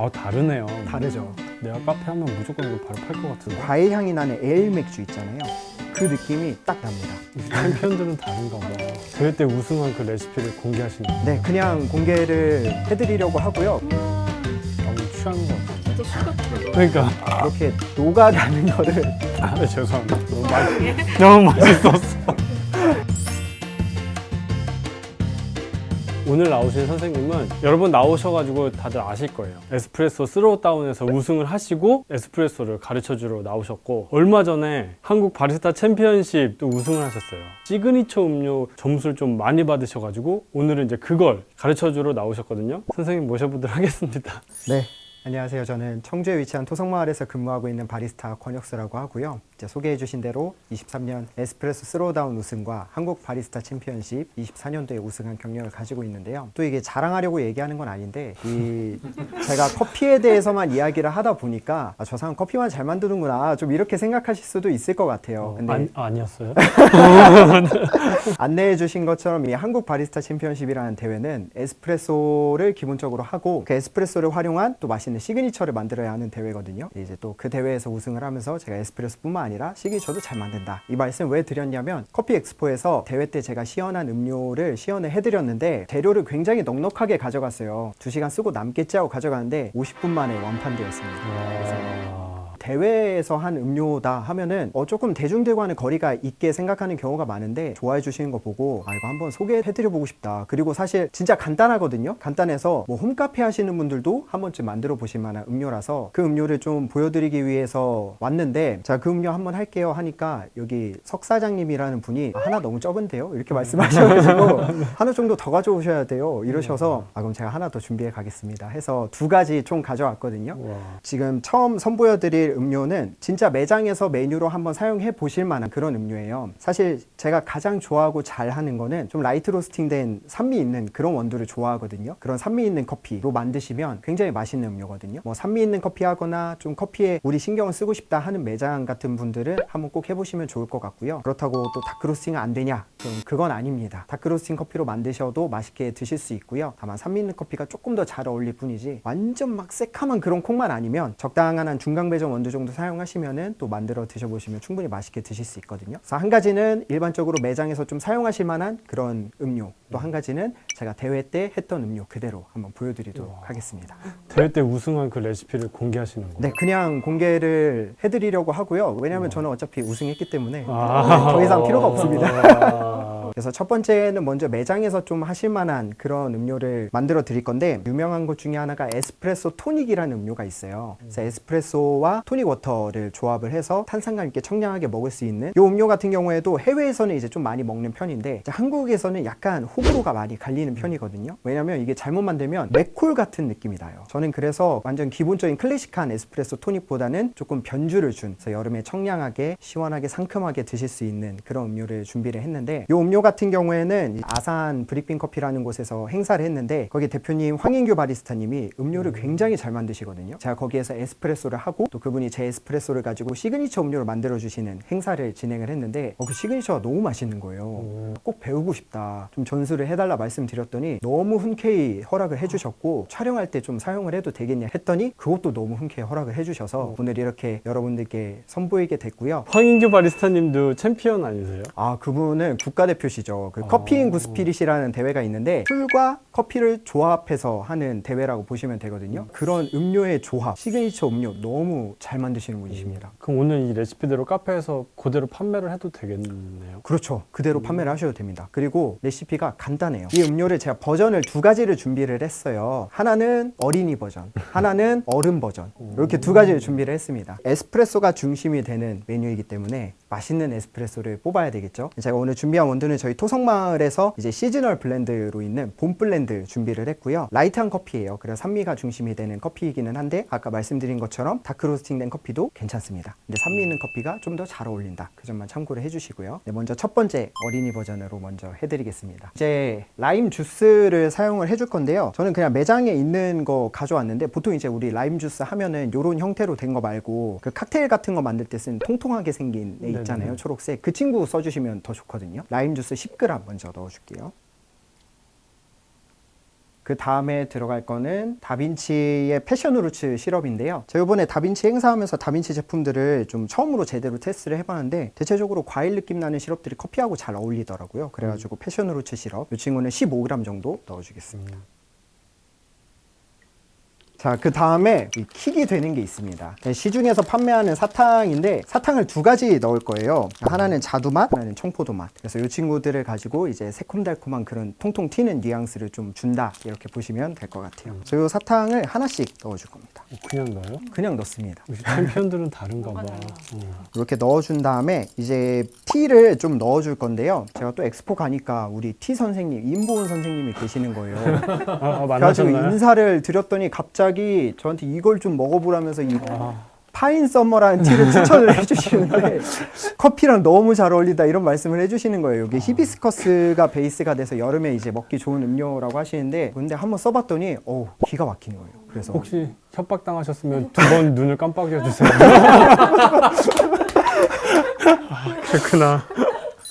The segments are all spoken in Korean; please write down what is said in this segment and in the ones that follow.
아 다르네요. 다르죠. 내가 카페 하면 무조건 이거 바로 팔 것 같은데. 과일 향이 나는 에일 맥주 있잖아요. 그 느낌이 딱 납니다. 챔피언들은 다른가 봐. 대회 때 우승한 그 레시피를 공개하시는 거 네, 그냥 공개를 해드리려고 하고요. 너무 취하는 것 같은데. 진짜 수갑 그러니까 이렇게 녹아가는 거를 아 네, 죄송합니다. 너무 맛 너무 맛있었어. 오늘 나오신 선생님은 여러 번 나오셔가지고 다들 아실 거예요. 에스프레소 스로우 다운에서 우승을 하시고 에스프레소를 가르쳐 주러 나오셨고 얼마 전에 한국 바리스타 챔피언십 또 우승을 하셨어요. 시그니처 음료 점수를 좀 많이 받으셔가지고 오늘은 이제 그걸 가르쳐 주러 나오셨거든요. 선생님 모셔보도록 하겠습니다. 네. 안녕하세요. 저는 청주에 위치한 토성마을에서 근무하고 있는 바리스타 권혁수라고 하고요. 이제 소개해 주신 대로 23년 에스프레소 스로우다운 우승과 한국 바리스타 챔피언십 24년도에 우승한 경력을 가지고 있는데요. 또 이게 자랑하려고 얘기하는 건 아닌데 이 제가 커피에 대해서만 이야기를 하다 보니까 아, 저 사람 커피만 잘 만드는구나 좀 이렇게 생각하실 수도 있을 것 같아요. 근데 아니, 아니었어요? 안내해 주신 것처럼 이 한국 바리스타 챔피언십이라는 대회는 에스프레소를 기본적으로 하고 그 에스프레소를 활용한 또 맛있는 시그니처를 만들어야 하는 대회거든요. 이제 또 그 대회에서 우승을 하면서 제가 에스프레소뿐만 아니라 시그니처도 잘 만든다. 이 말씀 왜 드렸냐면 커피 엑스포에서 대회 때 제가 시연한 음료를 시연을 해드렸는데 재료를 굉장히 넉넉하게 가져갔어요. 2시간 쓰고 남겠지 하고 가져가는데 50분 만에 완판되었습니다. 와. 대회에서 한 음료다 하면은 어 조금 대중들과는 거리가 있게 생각하는 경우가 많은데 좋아해 주시는 거 보고 아 이거 한번 소개해 드려 보고 싶다. 그리고 사실 진짜 간단하거든요. 간단해서 뭐 홈카페 하시는 분들도 한 번쯤 만들어 보실 만한 음료라서 그 음료를 좀 보여드리기 위해서 왔는데 자 그 음료 한번 할게요 하니까 여기 석 사장님이라는 분이 아, 하나 너무 적은데요 이렇게 말씀하셔가지고 하나 정도 더 가져오셔야 돼요 이러셔서 아 그럼 제가 하나 더 준비해 가겠습니다 해서 두 가지 총 가져왔거든요. 와. 지금 처음 선보여드릴 음료는 진짜 매장에서 메뉴로 한번 사용해 보실 만한 그런 음료예요. 사실 제가 가장 좋아하고 잘 하는 거는 좀 라이트 로스팅된 산미 있는 그런 원두를 좋아하거든요. 그런 산미 있는 커피로 만드시면 굉장히 맛있는 음료거든요. 뭐 산미 있는 커피 하거나 좀 커피에 우리 신경을 쓰고 싶다 하는 매장 같은 분들은 한번 꼭 해보시면 좋을 것 같고요. 그렇다고 또 다크로스팅 안 되냐? 그럼 그건 아닙니다. 다크로스팅 커피로 만드셔도 맛있게 드실 수 있고요. 다만 산미 있는 커피가 조금 더 잘 어울릴 뿐이지 완전 막 새카만 그런 콩만 아니면 적당한 한 중강 배정 원두 정도 사용하시면은 또 만들어 드셔보시면 충분히 맛있게 드실 수 있거든요. 그래서 한 가지는 일반적으로 매장에서 좀 사용하실 만한 그런 음료, 또 한 가지는 제가 대회 때 했던 음료 그대로 한번 보여드리도록 하겠습니다. 대회 때 우승한 그 레시피를 공개하시는 거예요? 네, 그냥 공개를 해드리려고 하고요. 왜냐하면 저는 어차피 우승했기 때문에 아. 더 이상 필요가 없습니다. 아. 그래서 첫 번째는 먼저 매장에서 좀 하실 만한 그런 음료를 만들어 드릴 건데 유명한 것 중에 하나가 에스프레소 토닉이라는 음료가 있어요. 그래서 에스프레소와 토닉 워터를 조합을 해서 탄산감 있게 청량하게 먹을 수 있는 이 음료 같은 경우에도 해외에서는 이제 좀 많이 먹는 편인데 한국에서는 약간 호불호가 많이 갈리는 편이거든요. 왜냐면 이게 잘못 만들면 맥콜 같은 느낌이 나요. 저는 그래서 완전 기본적인 클래식한 에스프레소 토닉보다는 조금 변주를 준 여름에 청량하게 시원하게 상큼하게 드실 수 있는 그런 음료를 준비를 했는데 이 음료 같은 경우에는 아산 브릭빈 커피라는 곳에서 행사를 했는데 거기 대표님 황인규 바리스타님이 음료를 굉장히 잘 만드시거든요. 제가 거기에서 에스프레소를 하고 또 그분이 제 에스프레소를 가지고 시그니처 음료를 만들어 주시는 행사를 진행을 했는데 어, 그 시그니처가 너무 맛있는 거예요. 꼭 배우고 싶다. 좀 전수를 해달라 말씀드렸더니 너무 흔쾌히 허락을 해주셨고 촬영할 때 좀 사용을 해도 되겠냐 했더니 그것도 너무 흔쾌히 허락을 해주셔서 오늘 이렇게 여러분들께 선보이게 됐고요. 황인규 바리스타님도 챔피언 아니세요? 아 그분은 국가대표시 죠. 그 커피인 구스피릿이라는 대회가 있는데 술과 커피를 조합해서 하는 대회라고 보시면 되거든요. 그런 음료의 조합, 시그니처 음료 너무 잘 만드시는 분이십니다. 그럼 오늘 이 레시피대로 카페에서 그대로 판매를 해도 되겠네요. 그렇죠. 그대로 판매를 하셔도 됩니다. 그리고 레시피가 간단해요. 이 음료를 제가 버전을 두 가지를 준비를 했어요. 하나는 어린이 버전, 하나는 어른 버전. 이렇게 두 가지를 준비를 했습니다. 에스프레소가 중심이 되는 메뉴이기 때문에 맛있는 에스프레소를 뽑아야 되겠죠. 제가 오늘 준비한 원두는 저희 토성마을에서 이제 시즈널 블렌드로 있는 봄 블렌드 준비를 했고요. 라이트한 커피예요. 그래서 산미가 중심이 되는 커피이기는 한데 아까 말씀드린 것처럼 다크 로스팅된 커피도 괜찮습니다. 근데 산미 있는 커피가 좀 더 잘 어울린다. 그 점만 참고를 해주시고요. 네, 먼저 첫 번째 어린이 버전으로 먼저 해드리겠습니다. 이제 라임 주스를 사용을 해줄 건데요. 저는 그냥 매장에 있는 거 가져왔는데 보통 이제 우리 라임 주스 하면은 이런 형태로 된 거 말고 그 칵테일 같은 거 만들 때 쓰는 통통하게 생긴 애 있잖아요. 네네. 초록색 그 친구 써주시면 더 좋거든요. 라임 주스 10g 먼저 넣어줄게요. 그 다음에 들어갈 거는 다빈치의 패션 후르츠 시럽인데요. 제가 이번에 다빈치 행사하면서 다빈치 제품들을 좀 처음으로 제대로 테스트를 해봤는데 대체적으로 과일 느낌 나는 시럽들이 커피하고 잘 어울리더라고요. 그래가지고 패션 후르츠 시럽 이 친구는 15g 정도 넣어주겠습니다. 자, 그 다음에 이 킥이 되는 게 있습니다. 네, 시중에서 판매하는 사탕인데 사탕을 두 가지 넣을 거예요. 하나는 자두 맛, 하나는 청포도 맛. 그래서 이 친구들을 가지고 이제 새콤달콤한 그런 통통 튀는 뉘앙스를 좀 준다 이렇게 보시면 될 것 같아요. 저이 사탕을 하나씩 넣어줄 겁니다. 그냥 넣어요? 그냥 넣습니다. 챔피언들은 다른가 봐. 어. 이렇게 넣어준 다음에 이제 티를 좀 넣어줄 건데요. 제가 또 엑스포 가니까 우리 티 선생님, 임보은 선생님이 계시는 거예요. 아, 아, 그래가지고 만나셨나요? 인사를 드렸더니 갑자기 저한테 이걸 좀 먹어보라면서 이 아, 파인 썸머라는 티를 추천을 해주시는데 커피랑 너무 잘 어울린다 이런 말씀을 해주시는 거예요. 이게 히비스커스가 베이스가 돼서 여름에 이제 먹기 좋은 음료라고 하시는데 근데 한번 써봤더니 어우 기가 막히는 거예요. 그래서 혹시 협박 당하셨으면 두 번 눈을 깜빡여 주세요. 아, 그렇구나.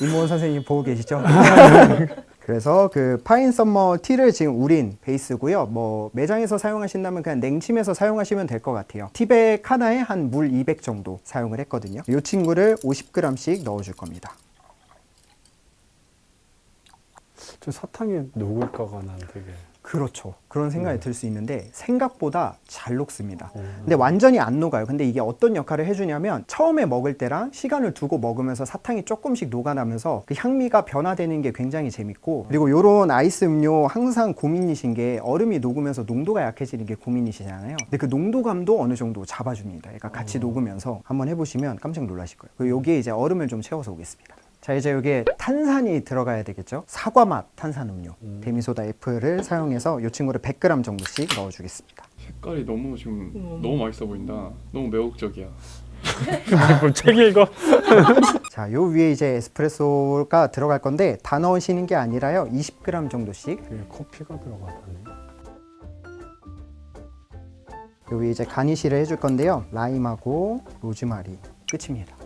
임모원 선생님 보고 계시죠? 그래서 그 파인 썸머 티를 지금 우린 베이스고요. 뭐 매장에서 사용하신다면 그냥 냉침해서 사용하시면 될 것 같아요. 티백 하나에 한 물 200 정도 사용을 했거든요. 이 친구를 50g씩 넣어줄 겁니다. 저 사탕이 녹을까가 난 되게. 그렇죠. 그런 생각이 들수 있는데 생각보다 잘 녹습니다. 어. 근데 완전히 안 녹아요. 근데 이게 어떤 역할을 해주냐면 처음에 먹을 때랑 시간을 두고 먹으면서 사탕이 조금씩 녹아나면서 그 향미가 변화되는 게 굉장히 재밌고 그리고 요런 아이스 음료 항상 고민이신 게 얼음이 녹으면서 농도가 약해지는 게 고민이시잖아요. 근데 그 농도감도 어느 정도 잡아줍니다. 그러니까 같이 녹으면서 한번 해보시면 깜짝 놀라실 거예요. 그리고 여기에 이제 얼음을 좀 채워서 오겠습니다. 자 이제 여기에 탄산이 들어가야 되겠죠 사과 맛 탄산 음료 데미소다 F를 사용해서 이 친구를 100g 정도씩 넣어주겠습니다 색깔이 너무 지금 너무 맛있어 보인다. 너무 매혹적이야. 뭐책 읽어? 자, 요 위에 이제 에스프레소가 들어갈 건데 다 넣으시는 게 아니라요. 20g 정도씩. 그게 커피가 들어가다네. 요 위에 이제 가니쉬를 해줄 건데요. 라임하고 로즈마리 끝입니다.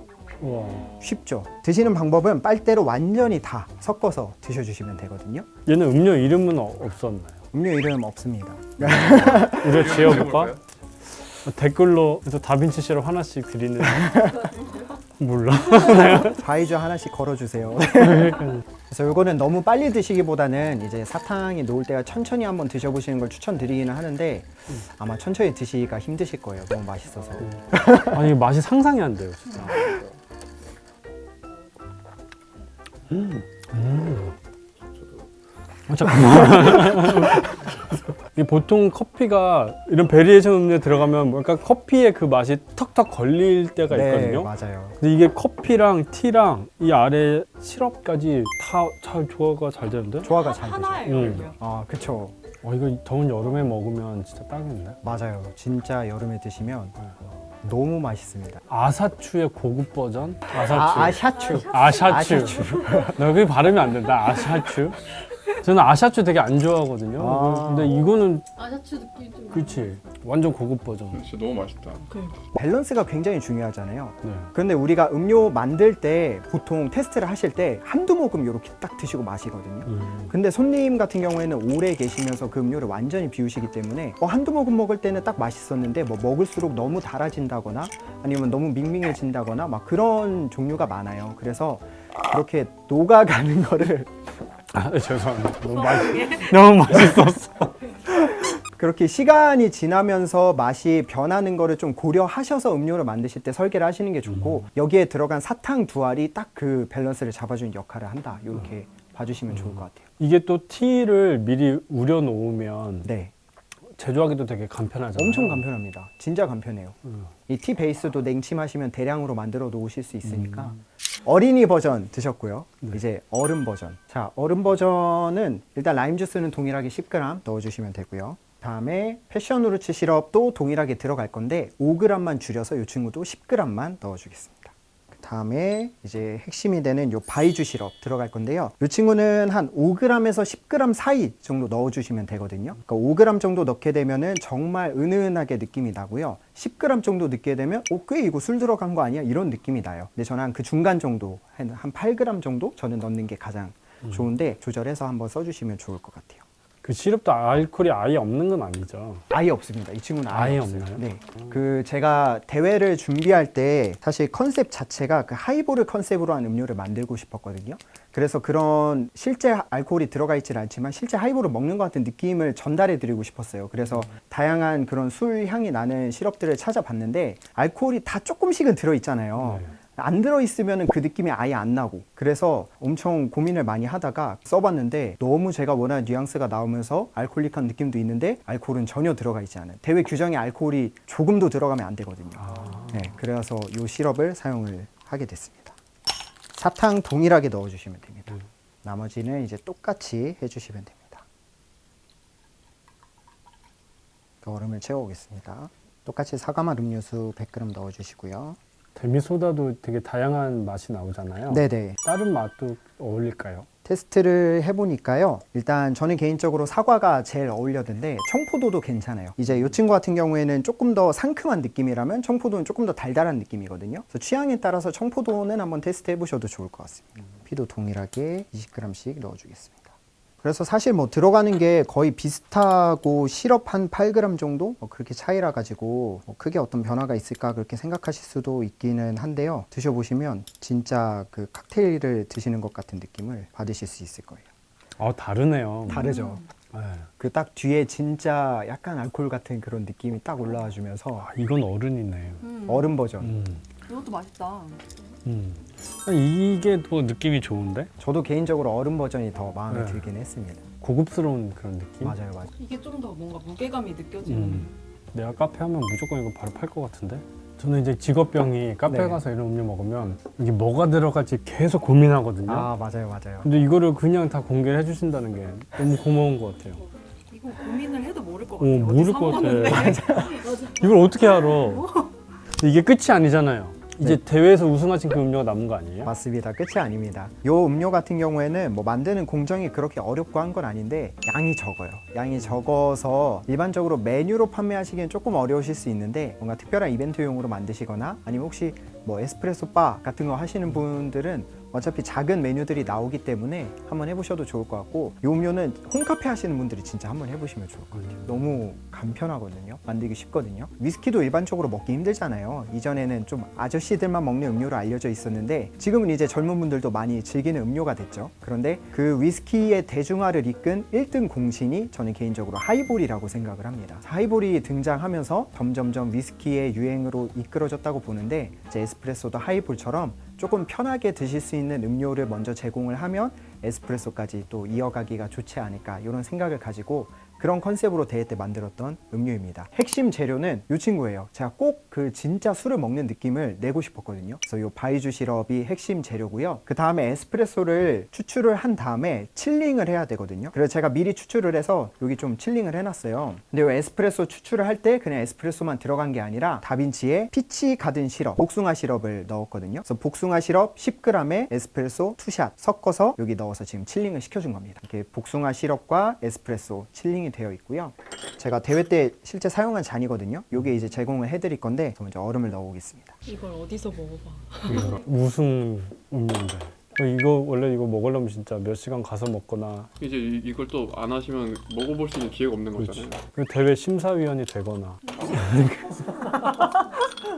우와. 쉽죠? 드시는 방법은 빨대로 완전히 다 섞어서 드셔주시면 되거든요. 얘는 음료 이름은 어- 없었나요? 음료 이름 없습니다. 우리가 지어볼까? 댓글로 그래서 다빈치 씨를 하나씩 드리는 몰라. 과일주 하나씩 걸어주세요. 그래서 요거는 너무 빨리 드시기보다는 이제 사탕이 녹을 때가 천천히 한번 드셔보시는 걸 추천드리기는 하는데 아마 천천히 드시기가 힘드실 거예요. 너무 맛있어서. 아니 맛이 상상이 안 돼요, 진짜. 음. 음. 아, 잠깐만. 이 보통 커피가 이런 베리에이션 음료에 들어가면 뭔가 커피의 그 맛이 턱턱 걸릴 때가 네, 있거든요. 맞아요. 근데 이게 커피랑 티랑 이 아래 시럽까지 다 잘 조화가 잘 되는데? 조화가 잘 되죠. 하나예요. 음. 아, 그쵸. 어 이거 더운 여름에 먹으면 진짜 딱인데? 맞아요. 진짜 여름에 드시면 너무 맛있습니다. 아사추의 고급 버전? 아사추. 아, 아샤추. 아샤추. 아샤추. 나 그게 발음이 안 된다. 아샤추. 저는 아샤추 되게 안 좋아하거든요. 아. 근데 이거는 아샤추 느낌 좀. 그렇지. 완전 고급 버전. 진짜 너무 맛있다. 밸런스가 굉장히 중요하잖아요. 네. 그런데 우리가 음료 만들 때 보통 테스트를 하실 때 한두 모금 이렇게 딱 드시고 마시거든요. 음. 근데 손님 같은 경우에는 오래 계시면서 그 음료를 완전히 비우시기 때문에 어, 한두 모금 먹을 때는 딱 맛있었는데 뭐 먹을수록 너무 달아진다거나 아니면 너무 밍밍해진다거나 막 그런 종류가 많아요. 그래서 그렇게 녹아가는 거를 아, 죄송합니다. 너무 맛 너무 맛있었어. 그렇게 시간이 지나면서 맛이 변하는 거를 좀 고려하셔서 음료를 만드실 때 설계를 하시는 게 좋고 여기에 들어간 사탕 두 알이 딱 그 밸런스를 잡아주는 역할을 한다. 이렇게 봐주시면 좋을 것 같아요. 이게 또 티를 미리 우려 놓으면 네, 제조하기도 되게 간편하잖아요. 엄청 간편합니다. 진짜 간편해요. 음. 이티 베이스도 냉침하시면 대량으로 만들어 놓으실 수 있으니까 어린이 버전 드셨고요. 네. 이제 어른 버전. 자, 어른 버전은 일단 라임 주스는 동일하게 10g 넣어주시면 되고요. 다음에 패션 후르츠 시럽도 동일하게 들어갈 건데 5g만 줄여서 이 친구도 10g만 넣어주겠습니다. 다음에 이제 핵심이 되는 요 바이주 시럽 들어갈 건데요. 이 친구는 한 5g에서 10g 사이 정도 넣어주시면 되거든요. 그러니까 5g 정도 넣게 되면은 정말 은은하게 느낌이 나고요. 10g 정도 넣게 되면 어, 꽤 이거 술 들어간 거 아니야? 이런 느낌이 나요. 근데 저는 한 그 중간 정도, 한, 한 8g 정도 저는 넣는 게 가장 좋은데 조절해서 한번 써주시면 좋을 것 같아요. 그 시럽도 알코올이 아예 없는 건 아니죠. 아예 없습니다. 이 친구는 아예, 아예 없어요. 없나요? 네. 그 제가 대회를 준비할 때 사실 컨셉 자체가 그 하이볼을 컨셉으로 한 음료를 만들고 싶었거든요. 그래서 그런 실제 알코올이 들어가 있지는 않지만 실제 하이볼을 먹는 것 같은 느낌을 전달해 드리고 싶었어요. 그래서 다양한 그런 술 향이 나는 시럽들을 찾아봤는데 알코올이 다 조금씩은 들어 있잖아요. 네. 안 들어있으면 그 느낌이 아예 안 나고. 그래서 엄청 고민을 많이 하다가 써봤는데 너무 제가 원하는 뉘앙스가 나오면서 알코올릭한 느낌도 있는데 알코올은 전혀 들어가 있지 않은 대회 규정에 알코올이 조금도 들어가면 안 되거든요. 아, 네, 그래서 이 시럽을 사용을 하게 됐습니다. 사탕 동일하게 넣어주시면 됩니다. 음. 나머지는 이제 똑같이 해주시면 됩니다. 얼음을 채워오겠습니다. 똑같이 사과맛 음료수 100g 넣어주시고요 데미소다도 되게 다양한 맛이 나오잖아요. 네네 다른 맛도 어울릴까요? 테스트를 해보니까요. 일단 저는 개인적으로 사과가 제일 어울렸는데 청포도도 괜찮아요. 이제 이 친구 같은 경우에는 조금 더 상큼한 느낌이라면 청포도는 조금 더 달달한 느낌이거든요. 그래서 취향에 따라서 청포도는 한번 테스트 해보셔도 좋을 것 같습니다. 피도 동일하게 20g씩 넣어주겠습니다. 그래서 사실 뭐 들어가는 게 거의 비슷하고 시럽 한 8g 정도 뭐 그렇게 차이라 가지고 뭐 크게 어떤 변화가 있을까 그렇게 생각하실 수도 있기는 한데요. 드셔보시면 진짜 그 칵테일을 드시는 것 같은 느낌을 받으실 수 있을 거예요. 아 다르네요. 다르죠. 네. 그 딱 뒤에 진짜 약간 알코올 같은 그런 느낌이 딱 올라와 주면서 아, 이건 어른이네요. 음, 얼음 버전. 음. 이것도 맛있다. 음. 아니, 이게 더 느낌이 좋은데? 저도 개인적으로 얼음 버전이 더 마음에 네. 들긴 했습니다. 고급스러운 그런 느낌? 맞아요, 맞아요. 이게 좀 더 뭔가 무게감이 느껴지는. 음. 내가 카페 하면 무조건 이거 바로 팔 것 같은데? 저는 이제 직업병이 카페 네. 가서 이런 음료 먹으면 이게 뭐가 들어갈지 계속 고민하거든요. 아, 맞아요, 맞아요. 근데 이거를 그냥 다 공개를 해주신다는 게 너무 고마운 것 같아요. 이거 고민을 해도 모를 것 오, 같아요. 어디 모를 사것 같아. 먹었는데. 이걸 어떻게 알아? 근데 이게 끝이 아니잖아요. 이제 네. 대회에서 우승하신 그 음료가 남은 거 아니에요? 맞습니다. 끝이 아닙니다. 요 음료 같은 경우에는 뭐 만드는 공정이 그렇게 어렵고 한 건 아닌데 양이 적어요. 양이 적어서 일반적으로 메뉴로 판매하시기엔 조금 어려우실 수 있는데 뭔가 특별한 이벤트용으로 만드시거나 아니면 혹시 뭐 에스프레소 바 같은 거 하시는 분들은 어차피 작은 메뉴들이 나오기 때문에 한번 해보셔도 좋을 것 같고 이 음료는 홈카페 하시는 분들이 진짜 한번 해보시면 좋을 것 같아요. 너무 간편하거든요. 만들기 쉽거든요. 위스키도 일반적으로 먹기 힘들잖아요. 이전에는 좀 아저씨들만 먹는 음료로 알려져 있었는데 지금은 이제 젊은 분들도 많이 즐기는 음료가 됐죠. 그런데 그 위스키의 대중화를 이끈 1등 공신이 저는 개인적으로 하이볼이라고 생각을 합니다. 하이볼이 등장하면서 점점점 위스키의 유행으로 이끌어졌다고 보는데 이제 에스프레소도 하이볼처럼 조금 편하게 드실 수 있는 음료를 먼저 제공을 하면 에스프레소까지 또 이어가기가 좋지 않을까 이런 생각을 가지고 그런 컨셉으로 대회 때 만들었던 음료입니다. 핵심 재료는 이 친구예요. 제가 꼭그 진짜 술을 먹는 느낌을 내고 싶었거든요. 그래서 이 바이주 시럽이 핵심 재료고요. 그 다음에 에스프레소를 추출을 한 다음에 칠링을 해야 되거든요. 그래서 제가 미리 추출을 해서 여기 좀 칠링을 해놨어요. 근데 이 에스프레소 추출을 할 때 그냥 에스프레소만 들어간 게 아니라 다빈치에 피치 가든 시럽, 복숭아 시럽을 넣었거든요. 그래서 복숭아 시럽 10g에 에스프레소 투샷 섞어서 여기 넣어서 지금 칠링을 시켜준 겁니다. 이렇게 복숭아 시럽과 에스프레소 칠링이 되어 있고요. 제가 대회 때 실제 사용한 잔이거든요. 요게 이제 제공을 해드릴 건데 저 먼저 얼음을 넣어보겠습니다. 이걸 어디서 먹어봐. 우승 음료인데. 이거 원래 이거 먹으려면 진짜 몇 시간 가서 먹거나 이제 이, 이걸 또 안 하시면 먹어볼 수 있는 기회가 없는 그렇지. 거잖아요. 그 대회 심사위원이 되거나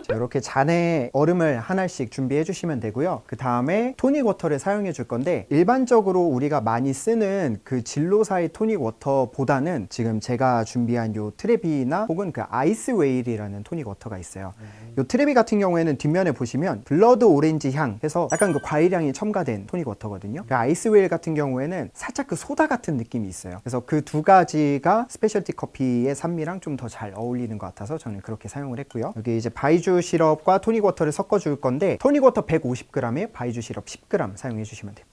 자, 이렇게 잔에 얼음을 하나씩 준비해 주시면 되고요. 그 다음에 토닉 워터를 사용해 줄 건데 일반적으로 우리가 많이 쓰는 그 진로사의 토닉 워터보다는 지금 제가 준비한 요 트레비나 혹은 그 아이스 웨일이라는 토닉 워터가 있어요. 요 트레비 같은 경우에는 뒷면에 보시면 블러드 오렌지 향 해서 약간 그 과일 향이 첨가된 토닉 워터거든요. 그 아이스 웨일 같은 경우에는 살짝 그 소다 같은 느낌이 있어요. 그래서 그 두 가지가 스페셜티 커피의 산미랑 좀 더 잘 어울리는 것 같아서 저는 그렇게 사용을 했고요. 여기 이제 바이주 시럽과 토닉 워터를 섞어 줄 건데 토닉 워터 150g에 바이주 시럽 10g 사용해 주시면 돼요.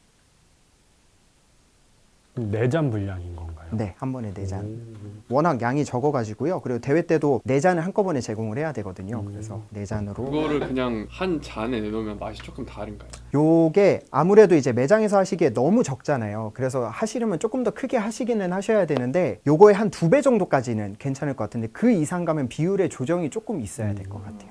내잔 분량인 건가요? 네, 한 번에 네 잔. 음. 워낙 양이 적어가지고요. 그리고 대회 때도 네 잔을 한꺼번에 제공을 해야 되거든요. 그래서 네 잔으로. 그거를 그냥 한 잔에 내놓으면 맛이 조금 다른가요? 요게 아무래도 이제 매장에서 하시기에 너무 적잖아요. 그래서 하시려면 조금 더 크게 하시기는 하셔야 되는데 요거의 한 두 배 정도까지는 괜찮을 것 같은데 그 이상 가면 비율의 조정이 조금 있어야 될 것 같아요.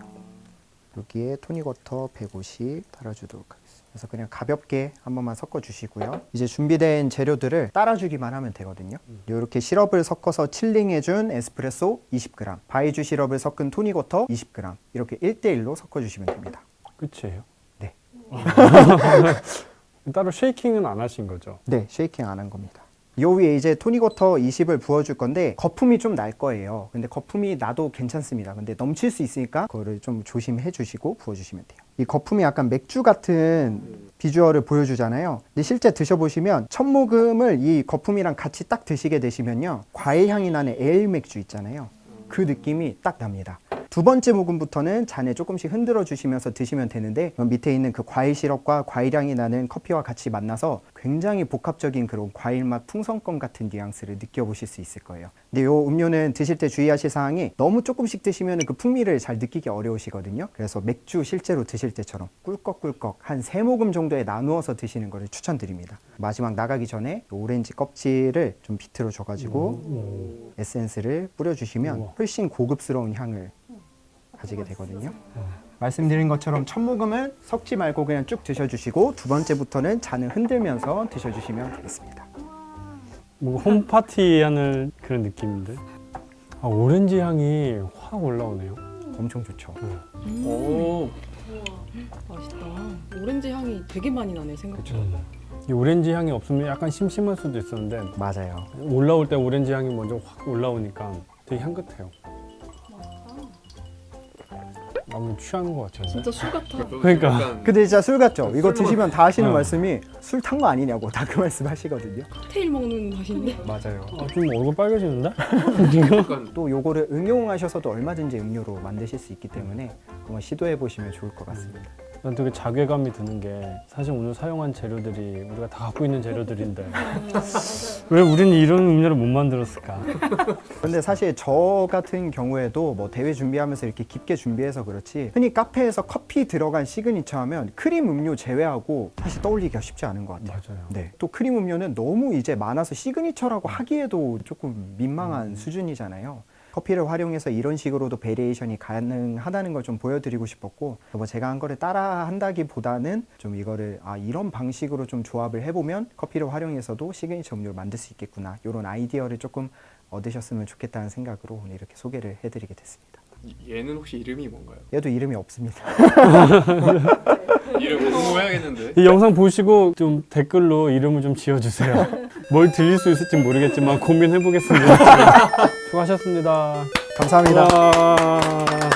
여기에 토닉 워터 150 달아주도록 하겠습니다. 그래서 그냥 가볍게 한 번만 섞어 주시고요. 이제 준비된 재료들을 따라주기만 하면 되거든요. 이렇게 시럽을 섞어서 칠링해준 에스프레소 20g, 바이주 시럽을 섞은 토닉워터 20g 이렇게 1대1로 섞어 주시면 됩니다. 끝이에요? 네. 따로 쉐이킹은 안 하신 거죠? 네, 쉐이킹 안 한 겁니다. 요 위에 이제 토닉워터 20을 부어줄 건데 거품이 좀 날 거예요. 근데 거품이 나도 괜찮습니다. 근데 넘칠 수 있으니까 그거를 좀 조심해 주시고 부어주시면 돼요. 이 거품이 약간 맥주 같은 비주얼을 보여주잖아요. 근데 실제 드셔보시면 첫 모금을 이 거품이랑 같이 딱 드시게 되시면요. 과일 향이 나는 에일 맥주 있잖아요. 그 느낌이 딱 납니다. 두 번째 모금부터는 잔에 조금씩 흔들어 주시면서 드시면 되는데 밑에 있는 그 과일 시럽과 과일 향이 나는 커피와 같이 만나서 굉장히 복합적인 그런 과일 맛 풍성감 같은 뉘앙스를 느껴보실 수 있을 거예요. 근데 요 음료는 드실 때 주의하실 사항이 너무 조금씩 드시면 그 풍미를 잘 느끼기 어려우시거든요. 그래서 맥주 실제로 드실 때처럼 꿀꺽꿀꺽 한 세 모금 정도에 나누어서 드시는 것을 추천드립니다. 마지막 나가기 전에 요 오렌지 껍질을 좀 비틀어 줘가지고 에센스를 뿌려주시면. 훨씬 고급스러운 향을 가지게 되거든요. 말씀드린 것처럼 첫 모금은 섞지 말고 그냥 쭉 드셔주시고 두 번째부터는 잔을 흔들면서 드셔주시면 되겠습니다. 뭐 홈파티 하는 그런 느낌인데? 아, 오렌지 향이 확 올라오네요. 엄청 좋죠. 음. 오. 우와, 맛있다. 오렌지 향이 되게 많이 나네 생각보다. 이 오렌지 향이 없으면 약간 심심할 수도 있었는데 맞아요. 올라올 때 오렌지 향이 먼저 확 올라오니까 되게 향긋해요. 너무 취한 것 같아요. 진짜 술 같아. 그러니까. 근데 진짜 술 같죠? 이거 술 드시면 다 하시는 어. 말씀이 술 탄 거 아니냐고 다 그 말씀 하시거든요. 칵테일 먹는 맛인데. 맞아요. 아, 좀 얼굴 빨개지는데? 약간 또 요거를 응용하셔서도 얼마든지 음료로 만드실 수 있기 때문에 한번 시도해 보시면 좋을 것 같습니다. 난 되게 자괴감이 드는 게 사실 오늘 사용한 재료들이 우리가 다 갖고 있는 재료들인데 왜 우리는 이런 음료를 못 만들었을까? 근데 사실 저 같은 경우에도 뭐 대회 준비하면서 이렇게 깊게 준비해서 그렇지 흔히 카페에서 커피 들어간 시그니처 하면 크림 음료 제외하고 사실 떠올리기가 쉽지 않은 것 같아요. 맞아요. 네. 또 크림 음료는 너무 이제 많아서 시그니처라고 하기에도 조금 민망한 수준이잖아요. 커피를 활용해서 이런 식으로도 베리에이션이 가능하다는 걸 좀 보여드리고 싶었고 뭐 제가 한 거를 따라 한다기보다는 좀 이거를 아 이런 방식으로 좀 조합을 해보면 커피를 활용해서도 시그니처 음료를 만들 수 있겠구나 이런 아이디어를 조금 얻으셨으면 좋겠다는 생각으로 오늘 이렇게 소개를 해드리게 됐습니다. 얘는 혹시 이름이 뭔가요? 얘도 이름이 없습니다. 이름 공모해야겠는데. 이 영상 보시고 좀 댓글로 이름을 좀 지어주세요. 뭘 드릴 수 있을지 모르겠지만 고민해보겠습니다. 수고하셨습니다. 감사합니다. 와.